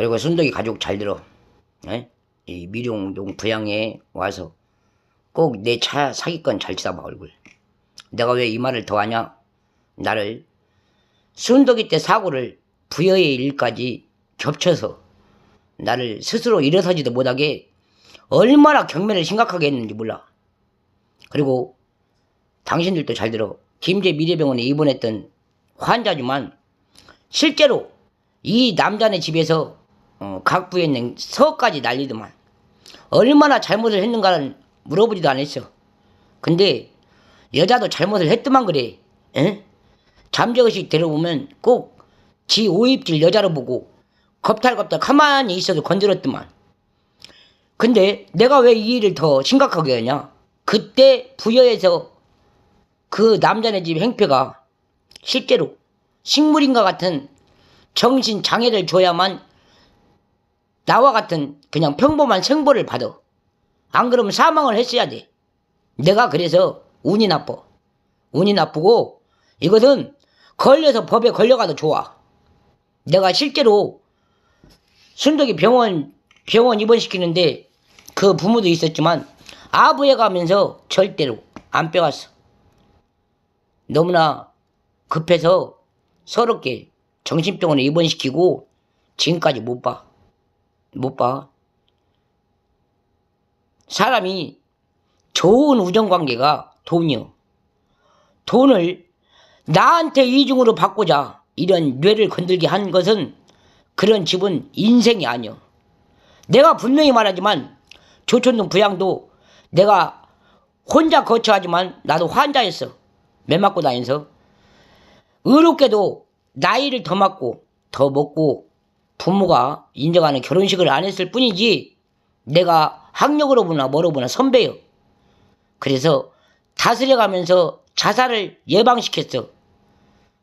그리고 순덕이 가족 잘 들어. 에? 이 미룡동 부양에 와서 꼭 내 차 사기건 잘 치다봐 얼굴. 내가 왜 이 말을 더 하냐? 나를 순덕이 때 사고를 부여의 일까지 겹쳐서 나를 스스로 일어서지도 못하게 얼마나 경매를 심각하게 했는지 몰라. 그리고 당신들도 잘 들어. 김제 미래병원에 입원했던 환자지만 실제로 이 남자네 집에서 어, 각 부에 있는 서까지 날리더만 얼마나 잘못을 했는가는 물어보지도 않았어. 근데 여자도 잘못을 했더만 그래. 에? 잠재의식 들어보면 꼭 지 오입질 여자로 보고 겁탈겁탈 가만히 있어도 건드렸더만. 근데 내가 왜 이 일을 더 심각하게 하냐? 그때 부여에서 그 남자네 집 행패가 실제로 식물인과 같은 정신 장애를 줘야만 나와 같은 그냥 평범한 생보를 받아. 안 그러면 사망을 했어야 돼. 내가 그래서 운이 나빠. 운이 나쁘고 이것은 걸려서 법에 걸려가도 좋아. 내가 실제로 순덕이 병원 병원 입원시키는데 그 부모도 있었지만 아부에 가면서 절대로 안 빼왔어. 너무나 급해서 서럽게 정신병원에 입원시키고 지금까지 못 봐. 못 봐. 사람이 좋은 우정관계가 돈이요. 돈을 나한테 이중으로 바꾸자 이런 뇌를 건들게 한 것은 그런 집은 인생이 아니요. 내가 분명히 말하지만 조촌동 부양도 내가 혼자 거처하지만 나도 환자였어. 매 맞고 다니면서 의롭게도 나이를 더 먹고 더 먹고 부모가 인정하는 결혼식을 안 했을 뿐이지 내가 학력으로 보나 뭐로 보나 선배요. 그래서 다스려가면서 자살을 예방시켰어.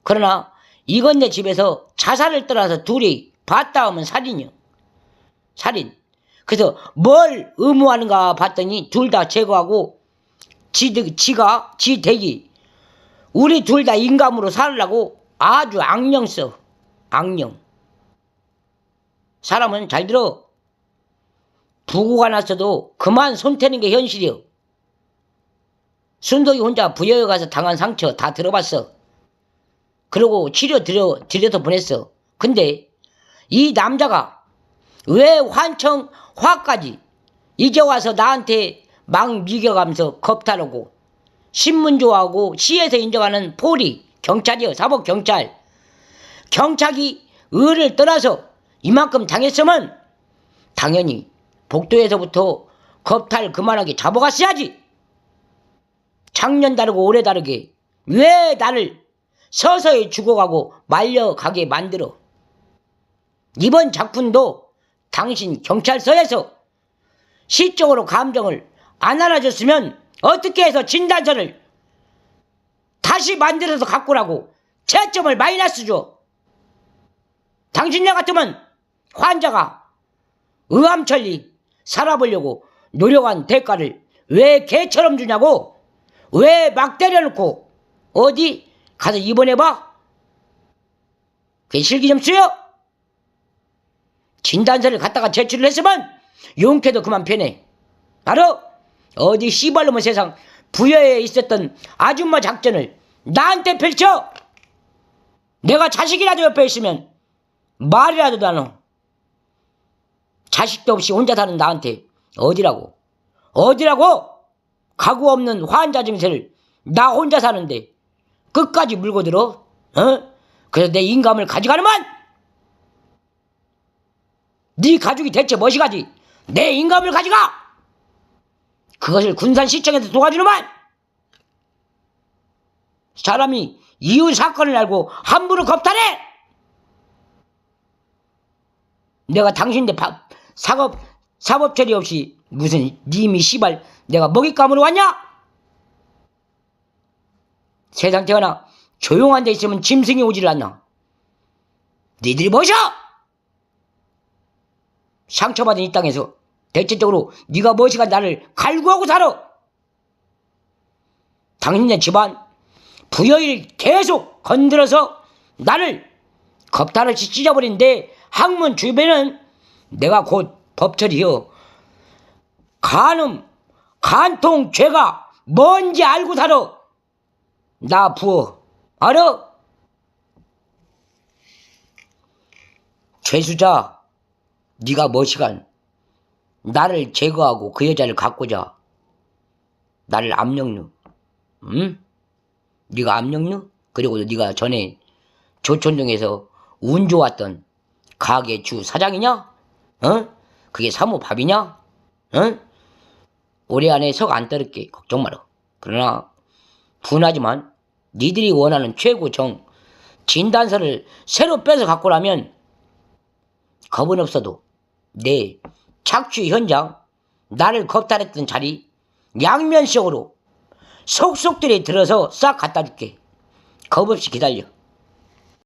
그러나 이건 내 집에서 자살을 떠나서 둘이 봤다 하면 살인이요. 살인. 그래서 뭘 의무하는가 봤더니 둘 다 제거하고 지, 지가 지 댁이 우리 둘 다 인감으로 살으려고 아주 악령 써. 악령. 사람은 잘 들어. 부고가 났어도 그만 손 태는 게 현실이요. 순덕이 혼자 부여에 가서 당한 상처 다 들어봤어. 그러고 치료 들여, 들여서 보냈어. 근데 이 남자가 왜 환청 화까지 이제 와서 나한테 막 미겨가면서 겁탈하고 신문 좋아하고 시에서 인정하는 포리 경찰이요 사법 경찰 경찰이 의를 떠나서 이만큼 당했으면 당연히 복도에서부터 겁탈 그만하게 잡아갔어야지 작년 다르고 올해 다르게 왜 나를 서서히 죽어가고 말려가게 만들어 이번 작품도 당신 경찰서에서 시적으로 감정을 안 알아줬으면 어떻게 해서 진단서를 다시 만들어서 갖고 라고 채점을 마이너스 줘. 당신네 같으면 환자가 의암천리 살아보려고 노력한 대가를 왜 개처럼 주냐고 왜 막 때려놓고 어디 가서 입원해봐? 그게 실기 좀 쓰여? 진단서를 갖다가 제출을 했으면 용케도 그만 편해. 알아? 어디 씨발놈의 세상 부여에 있었던 아줌마 작전을 나한테 펼쳐! 내가 자식이라도 옆에 있으면 말이라도 나눠. 자식도 없이 혼자 사는 나한테 어디라고? 어디라고? 가구 없는 환자 증세를 나 혼자 사는데 끝까지 물고 들어? 어? 그래서 내 인감을 가져가는만! 네 가족이 대체 무엇이 가지? 내 인감을 가져가! 그것을 군산시청에서 도와주는만! 사람이 이유 사건을 알고 함부로 겁탈해! 내가 당신들 밥, 사업, 사법 처리 없이 무슨 님이 씨발 내가 먹잇감으로 왔냐? 세상 태어나 조용한 데 있으면 짐승이 오질 않나? 니들이 뭐셔? 상처받은 이 땅에서 대체적으로 네가 무엇이가 나를 갈구하고 살아. 당신네 집안 부여일 계속 건드려서 나를 겁탈을 찢어버린데 학문 주변은 내가 곧 법처리여 간음 간통 죄가 뭔지 알고 살아 나 부어 알아? 죄수자 네가 뭐 시간 나를 제거하고 그 여자를 갖고자 나를 압력누 응? 네가 압력누? 그리고 네가 전에 조촌동에서 운 좋았던 가게 주 사장이냐? 어? 그게 사모 밥이냐? 어? 올해 안에 석 안 떨을게 걱정 마라. 그러나 분하지만 니들이 원하는 최고 정 진단서를 새로 빼서 갖고 나면 겁은 없어도 내 착취 현장 나를 겁탈했던 자리 양면성으로 속속들이 들어서 싹 갖다 줄게. 겁 없이 기다려.